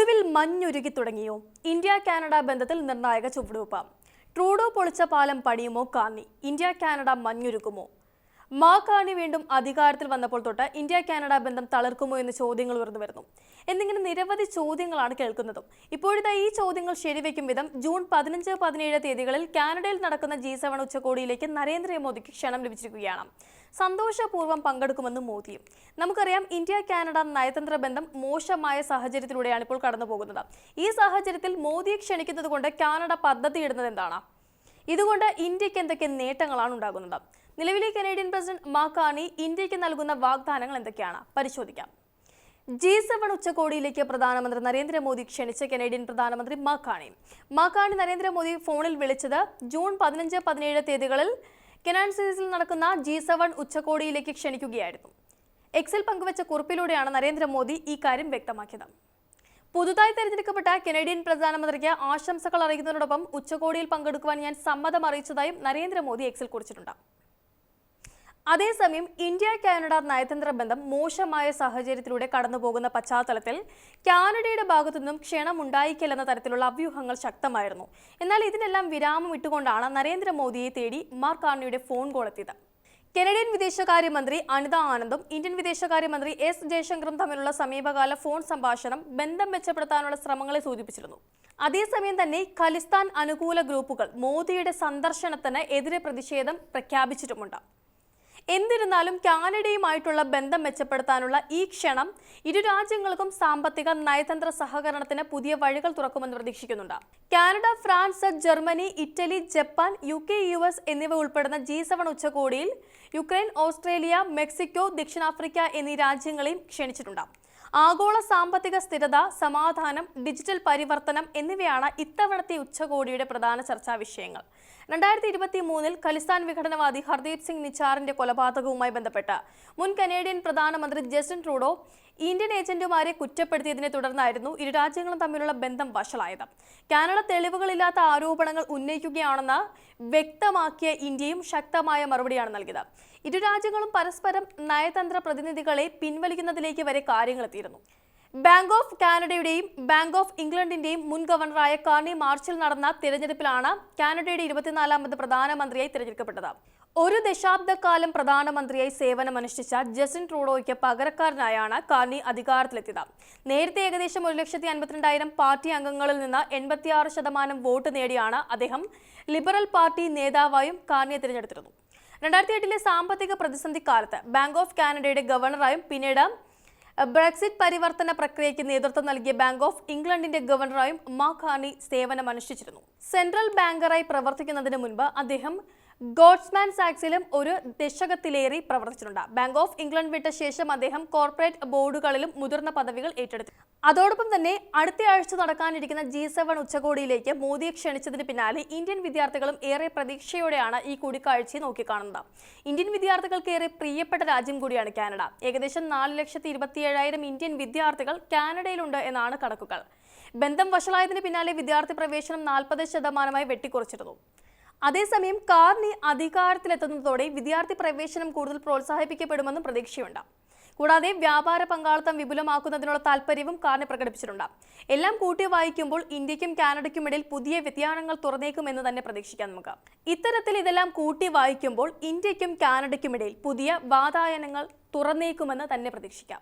ഒടുവിൽ മഞ്ഞുരുകി തുടങ്ങിയോ? India Canada ബന്ധത്തിൽ നിർണായക ചുവടുവെപ്പ്. ട്രൂഡോ പൊളിച്ച പാലം പണിയുമോ കാന്നി? ഇന്ത്യ കാനഡ മഞ്ഞുരുക്കുമോ മാ കാണി വീണ്ടും അധികാരത്തിൽ വന്നപ്പോൾ തൊട്ട് ഇന്ത്യ കാനഡ ബന്ധം തളർക്കുമോ എന്ന ചോദ്യങ്ങൾ ഉയർന്നു വരുന്നു. എന്നിങ്ങനെ നിരവധി ചോദ്യങ്ങളാണ് കേൾക്കുന്നതും. ഇപ്പോഴത്തെ ഈ ചോദ്യങ്ങൾ ശരിവെക്കും വിധം ജൂൺ പതിനഞ്ച് പതിനേഴ് തീയതികളിൽ കാനഡയിൽ നടക്കുന്ന ജി സെവൻ ഉച്ചകോടിയിലേക്ക് നരേന്ദ്രമോദിക്ക് ക്ഷണം ലഭിച്ചിരിക്കുകയാണ്. സന്തോഷപൂർവം പങ്കെടുക്കുമെന്ന് മോദിയും. നമുക്കറിയാം ഇന്ത്യ കാനഡ നയതന്ത്ര ബന്ധം മോശമായ സാഹചര്യത്തിലൂടെയാണ് ഇപ്പോൾ കടന്നുപോകുന്നത്. ഈ സാഹചര്യത്തിൽ മോദിയെ ക്ഷണിക്കുന്നത് കൊണ്ട് കാനഡ പദ്ധതി ഇടുന്നത് എന്താണ്? ഇതുകൊണ്ട് ഇന്ത്യയ്ക്ക് എന്തൊക്കെ നേട്ടങ്ങളാണ് ഉണ്ടാകുന്നത്? നിലവിലെ കനേഡിയൻ പ്രസിഡന്റ് മാക്കാണി ഇന്ത്യയ്ക്ക് നൽകുന്ന വാഗ്ദാനങ്ങൾ എന്തൊക്കെയാണ്? പരിശോധിക്കാം. ജി സെവൻ ഉച്ചകോടിയിലേക്ക് പ്രധാനമന്ത്രി നരേന്ദ്രമോദി ക്ഷണിച്ച കനേഡിയൻ പ്രധാനമന്ത്രി മാക്കാണി മാക്കാണി നരേന്ദ്രമോദി ഫോണിൽ വിളിച്ചത് ജൂൺ പതിനഞ്ച് പതിനേഴ് തീയതികളിൽ കെനാൻസിസിൽ നടക്കുന്ന ജി സെവൻ ഉച്ചകോടിയിലേക്ക് ക്ഷണിക്കുകയായിരുന്നു. എക്സിൽ പങ്കുവച്ച കുറിപ്പിലൂടെയാണ് നരേന്ദ്രമോദി ഈ കാര്യം വ്യക്തമാക്കിയത്. പുതുതായി തെരഞ്ഞെടുക്കപ്പെട്ട കനേഡിയൻ പ്രധാനമന്ത്രിക്ക് ആശംസകൾ അറിയിക്കുന്നതിനോടൊപ്പം ഉച്ചകോടിയിൽ പങ്കെടുക്കുവാൻ ഞാൻ സമ്മതം അറിയിച്ചതായും നരേന്ദ്രമോദി എക്സിൽ കുറിച്ചിട്ടുണ്ട്. അതേസമയം ഇന്ത്യ കാനഡ നയതന്ത്ര ബന്ധം മോശമായ സാഹചര്യത്തിലൂടെ കടന്നുപോകുന്ന പശ്ചാത്തലത്തിൽ കാനഡയുടെ ഭാഗത്തുനിന്നും ക്ഷണം ഉണ്ടായിക്കില്ലെന്ന തരത്തിലുള്ള അഭ്യൂഹങ്ങൾ ശക്തമായിരുന്നു. എന്നാൽ ഇതിനെല്ലാം വിരാമം ഇട്ടുകൊണ്ടാണ് നരേന്ദ്രമോദിയെ തേടി മാർക്കാണിയുടെ ഫോൺ കോൾ എത്തിയത്. കനഡിയൻ വിദേശകാര്യമന്ത്രി അനിത ആനന്ദും ഇന്ത്യൻ വിദേശകാര്യമന്ത്രി എസ് ജയശങ്കറും തമ്മിലുള്ള സമീപകാല ഫോൺ സംഭാഷണം ബന്ധം മെച്ചപ്പെടുത്താനുള്ള ശ്രമങ്ങളെ സൂചിപ്പിച്ചിരുന്നു. അതേസമയം തന്നെ ഖലിസ്ഥാൻ അനുകൂല ഗ്രൂപ്പുകൾ മോദിയുടെ സന്ദർശനത്തിന് എതിരെ പ്രതിഷേധം പ്രഖ്യാപിച്ചിട്ടുമുണ്ട്. എന്നിരുന്നാലും കാനഡയുമായിട്ടുള്ള ബന്ധം മെച്ചപ്പെടുത്താനുള്ള ഈ ക്ഷണം ഇരു രാജ്യങ്ങൾക്കും സാമ്പത്തിക നയതന്ത്ര സഹകരണത്തിന് പുതിയ വഴികൾ തുറക്കുമെന്ന് പ്രതീക്ഷിക്കുന്നുണ്ട്. Canada France Germany Italy Japan U K U S എന്നിവ ഉൾപ്പെടുന്ന ജി സെവൻ ഉച്ചകോടിയിൽ യുക്രൈൻ ഓസ്ട്രേലിയ മെക്സിക്കോ ദക്ഷിണാഫ്രിക്ക എന്നീ രാജ്യങ്ങളെയും ക്ഷണിച്ചിട്ടുണ്ട്. ആഗോള സാമ്പത്തിക സ്ഥിരത സമാധാനം ഡിജിറ്റൽ പരിവർത്തനം എന്നിവയാണ് ഇത്തവണത്തെ ഉച്ചകോടിയുടെ പ്രധാന ചർച്ചാ വിഷയങ്ങൾ. രണ്ടായിരത്തി ഇരുപത്തി മൂന്നിൽ ഖലിസ്ഥാൻ വിഘടനവാദി ഹർദീപ് സിംഗ് നിച്ചാറിന്റെ കൊലപാതകവുമായി ബന്ധപ്പെട്ട് മുൻ കനേഡിയൻ പ്രധാനമന്ത്രി ജസ്റ്റിൻ ട്രൂഡോ ഇന്ത്യൻ ഏജന്റുമാരെ കുറ്റപ്പെടുത്തിയതിനെ തുടർന്നായിരുന്നു ഇരു രാജ്യങ്ങളും തമ്മിലുള്ള ബന്ധം വഷളായത്. കാനഡ തെളിവുകളില്ലാത്ത ആരോപണങ്ങൾ ഉന്നയിക്കുകയാണെന്ന് വ്യക്തമാക്കിയ ഇന്ത്യയും ശക്തമായ മറുപടിയാണ് നൽകിയത്. ഇരു രാജ്യങ്ങളും പരസ്പരം നയതന്ത്ര പ്രതിനിധികളെ പിൻവലിക്കുന്നതിലേക്ക് വരെ കാര്യങ്ങൾ എത്തിയിരുന്നു. ബാങ്ക് ഓഫ് കാനഡയുടെയും ബാങ്ക് ഓഫ് ഇംഗ്ലണ്ടിന്റെയും മുൻ ഗവർണറായ കാർണി മാർച്ചിൽ നടന്ന തിരഞ്ഞെടുപ്പിലാണ് കാനഡയുടെ ഇരുപത്തിനാലാമത് പ്രധാനമന്ത്രിയായി തിരഞ്ഞെടുക്കപ്പെട്ടത്. ഒരു ദശാബ്ദക്കാലം പ്രധാനമന്ത്രിയായി സേവനമനുഷ്ഠിച്ച ജസിൻ ട്രൂഡോയ്ക്ക് പകരക്കാരനായാണ് കാർണി അധികാരത്തിലെത്തിയത്. നേരത്തെ ഏകദേശം ഒരു ലക്ഷത്തി അൻപത്തിരണ്ടായിരം പാർട്ടി അംഗങ്ങളിൽ നിന്ന് എൺപത്തിയാറ് ശതമാനം വോട്ട് നേടിയാണ് അദ്ദേഹം ലിബറൽ പാർട്ടി നേതാവായും കാർണിയെ തിരഞ്ഞെടുത്തിരുന്നു. രണ്ടായിരത്തി എട്ടിലെ സാമ്പത്തിക പ്രതിസന്ധി കാലത്ത് ബാങ്ക് ഓഫ് കാനഡയുടെ ഗവർണറായും പിന്നീട് ബ്രെക്സിറ്റ് പരിവർത്തന പ്രക്രിയയ്ക്ക് നേതൃത്വം നൽകിയ ബാങ്ക് ഓഫ് ഇംഗ്ലണ്ടിന്റെ ഗവർണറായും മാഖാനി സേവനമനുഷ്ഠിച്ചിരുന്നു. സെൻട്രൽ ബാങ്കറായി പ്രവർത്തിക്കുന്നതിന് മുൻപ് അദ്ദേഹം ഗോഡ്സ്മാൻ സാക്സിലും ഒരു ദശകത്തിലേറെ പ്രവർത്തിച്ചിട്ടുണ്ട്. ബാങ്ക് ഓഫ് ഇംഗ്ലണ്ട് വിട്ട ശേഷം അദ്ദേഹം കോർപ്പറേറ്റ് ബോർഡുകളിലും മുതിർന്ന പദവികൾ ഏറ്റെടുത്തു. അതോടൊപ്പം തന്നെ അടുത്ത ആഴ്ച നടക്കാനിരിക്കുന്ന ജി സെവൻ ഉച്ചകോടിയിലേക്ക് മോദിയെ ക്ഷണിച്ചതിന് പിന്നാലെ ഇന്ത്യൻ വിദ്യാർത്ഥികളും ഏറെ പ്രതീക്ഷയോടെയാണ് ഈ കൂടിക്കാഴ്ചയെ നോക്കിക്കാണുന്നത്. ഇന്ത്യൻ വിദ്യാർത്ഥികൾക്ക് ഏറെ പ്രിയപ്പെട്ട രാജ്യം കൂടിയാണ് കാനഡ. ഏകദേശം നാല് ലക്ഷത്തി ഇരുപത്തിയേഴായിരം ഇന്ത്യൻ വിദ്യാർത്ഥികൾ കാനഡയിലുണ്ട് എന്നാണ് കണക്കുകൾ. ബന്ധം വഷളായതിന് പിന്നാലെ വിദ്യാർത്ഥി പ്രവേശനം നാൽപ്പത് ശതമാനമായി വെട്ടിക്കുറച്ചിരുന്നു. അതേസമയം കാർണി അധികാരത്തിലെത്തുന്നതോടെ വിദ്യാർത്ഥി പ്രവേശനം കൂടുതൽ പ്രോത്സാഹിപ്പിക്കപ്പെടുമെന്നും പ്രതീക്ഷയുണ്ട്. കൂടാതെ വ്യാപാര പങ്കാളിത്തം വിപുലമാക്കുന്നതിനുള്ള താല്പര്യവും കാർണി പ്രകടിപ്പിച്ചിട്ടുണ്ട്. എല്ലാം കൂട്ടി വായിക്കുമ്പോൾ ഇന്ത്യക്കും കാനഡയ്ക്കും ഇടയിൽ പുതിയ വ്യതിയാനങ്ങൾ തുറന്നേക്കുമെന്ന് തന്നെ പ്രതീക്ഷിക്കാം നമുക്ക്. ഇത്തരത്തിൽ ഇതെല്ലാം കൂട്ടി വായിക്കുമ്പോൾ ഇന്ത്യക്കും കാനഡയ്ക്കും ഇടയിൽ പുതിയ വാതായനങ്ങൾ തുറന്നേക്കുമെന്ന് തന്നെ പ്രതീക്ഷിക്കാം.